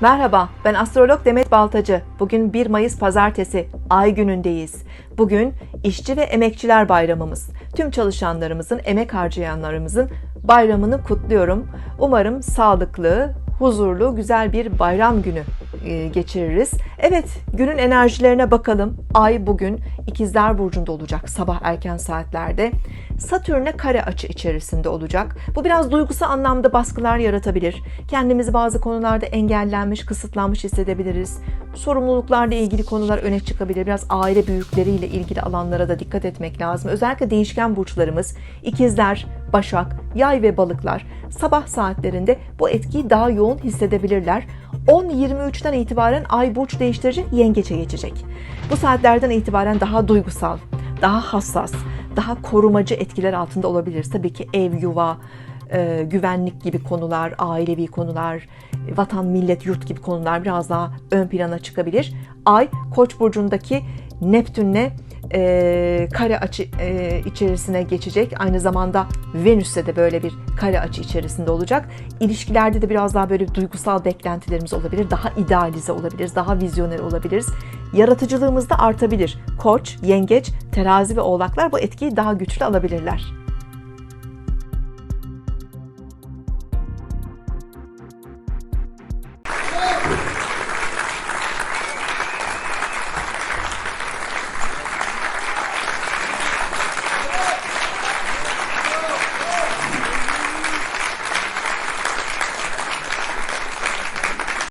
Merhaba, ben astrolog Demet Baltacı. Bugün 1 Mayıs Pazartesi, ay günündeyiz. Bugün işçi ve emekçiler bayramımız. Tüm çalışanlarımızın, emek harcayanlarımızın bayramını kutluyorum. Umarım sağlıklı, huzurlu, güzel bir bayram günü geçiririz. Evet, günün enerjilerine bakalım. Ay bugün İkizler Burcu'nda olacak sabah erken saatlerde. Satürn'e kare açı içerisinde olacak. Bu biraz duygusal anlamda baskılar yaratabilir. Kendimizi bazı konularda engellenmiş, kısıtlanmış hissedebiliriz. Sorumluluklarla ilgili konular öne çıkabilir. Biraz aile büyükleriyle ilgili alanlara da dikkat etmek lazım. Özellikle değişken burçlarımız, ikizler, başak, yay ve balıklar sabah saatlerinde bu etkiyi daha yoğun hissedebilirler. 10-23'ten itibaren ay burç değiştirici yengeçe geçecek. Bu saatlerden itibaren daha duygusal, daha hassas, daha korumacı etkiler altında olabiliriz. Tabii ki ev, yuva, e, güvenlik gibi konular, ailevi konular, vatan, millet, yurt gibi konular biraz daha ön plana çıkabilir. Ay Koç burcundaki Neptün'le e, kare açı e, içerisine geçecek. Aynı zamanda Venüs'te de böyle bir kare açı içerisinde olacak. İlişkilerde de biraz daha böyle duygusal beklentilerimiz olabilir. Daha idealize olabiliriz, daha vizyoner olabiliriz. Yaratıcılığımız da artabilir. Koç, yengeç, terazi ve oğlaklar bu etkiyi daha güçlü alabilirler.